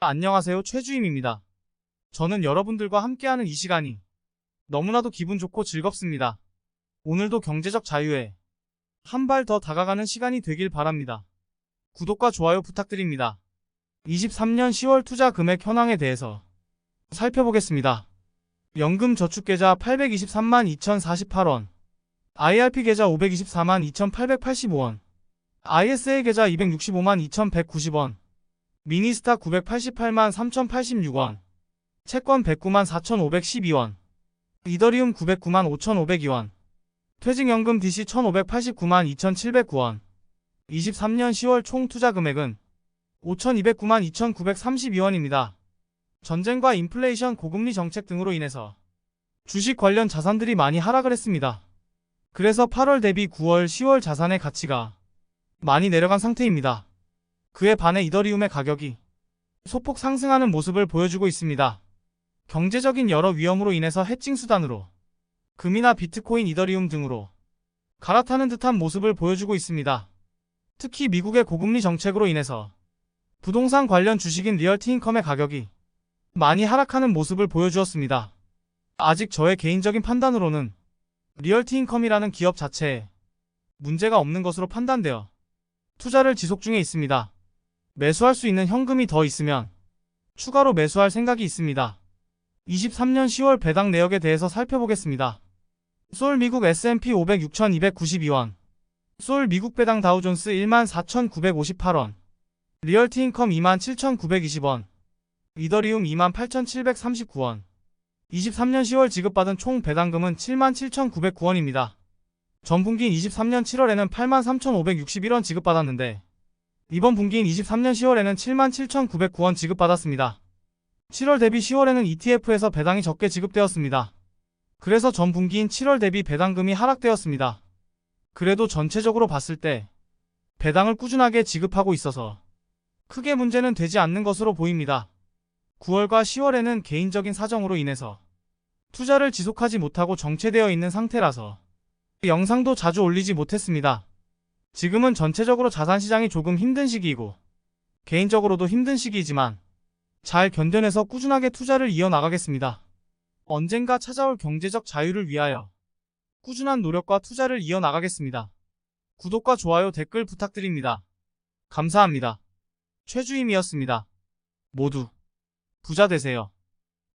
안녕하세요. 최주임입니다. 저는 여러분들과 함께하는 이 시간이 너무나도 기분 좋고 즐겁습니다. 오늘도 경제적 자유에 한 발 더 다가가는 시간이 되길 바랍니다. 구독과 좋아요 부탁드립니다. 23년 10월 투자 금액 현황에 대해서 살펴보겠습니다. 연금 저축 계좌 823만 2048원, IRP 계좌 524만 2885원, ISA 계좌 265만 2190원, 미니스타 988만 3086원, 채권 109만 4512원, 이더리움 909만 5502원, 퇴직연금 DC 1589만 2709원, 23년 10월 총 투자 금액은 5209만 2932원입니다. 전쟁과 인플레이션 고금리 정책 등으로 인해서 주식 관련 자산들이 많이 하락을 했습니다. 그래서 8월 대비 9월, 10월 자산의 가치가 많이 내려간 상태입니다. 그에 반해 이더리움의 가격이 소폭 상승하는 모습을 보여주고 있습니다. 경제적인 여러 위험으로 인해서 해칭 수단으로 금이나 비트코인, 이더리움 등으로 갈아타는 듯한 모습을 보여주고 있습니다. 특히 미국의 고금리 정책으로 인해서 부동산 관련 주식인 리얼티 인컴의 가격이 많이 하락하는 모습을 보여주었습니다. 아직 저의 개인적인 판단으로는 리얼티 인컴이라는 기업 자체에 문제가 없는 것으로 판단되어 투자를 지속 중에 있습니다. 매수할 수 있는 현금이 더 있으면 추가로 매수할 생각이 있습니다. 23년 10월 배당 내역에 대해서 살펴보겠습니다. 솔 미국 S&P 500 6,292원 솔 미국 배당 다우존스 14,958원 리얼티 인컴 27,920원 이더리움 28,739원 23년 10월 지급받은 총 배당금은 77,909원입니다. 전분기인 23년 7월에는 83,561원 지급받았는데 이번 분기인 23년 10월에는 77,909원 지급받았습니다. 7월 대비 10월에는 ETF에서 배당이 적게 지급되었습니다. 그래서 전 분기인 7월 대비 배당금이 하락되었습니다. 그래도 전체적으로 봤을 때 배당을 꾸준하게 지급하고 있어서 크게 문제는 되지 않는 것으로 보입니다. 9월과 10월에는 개인적인 사정으로 인해서 투자를 지속하지 못하고 정체되어 있는 상태라서 영상도 자주 올리지 못했습니다. 지금은 전체적으로 자산시장이 조금 힘든 시기이고 개인적으로도 힘든 시기이지만 잘 견뎌내서 꾸준하게 투자를 이어나가겠습니다. 언젠가 찾아올 경제적 자유를 위하여 꾸준한 노력과 투자를 이어나가겠습니다. 구독과 좋아요 댓글 부탁드립니다. 감사합니다. 최주임이었습니다. 모두 부자 되세요.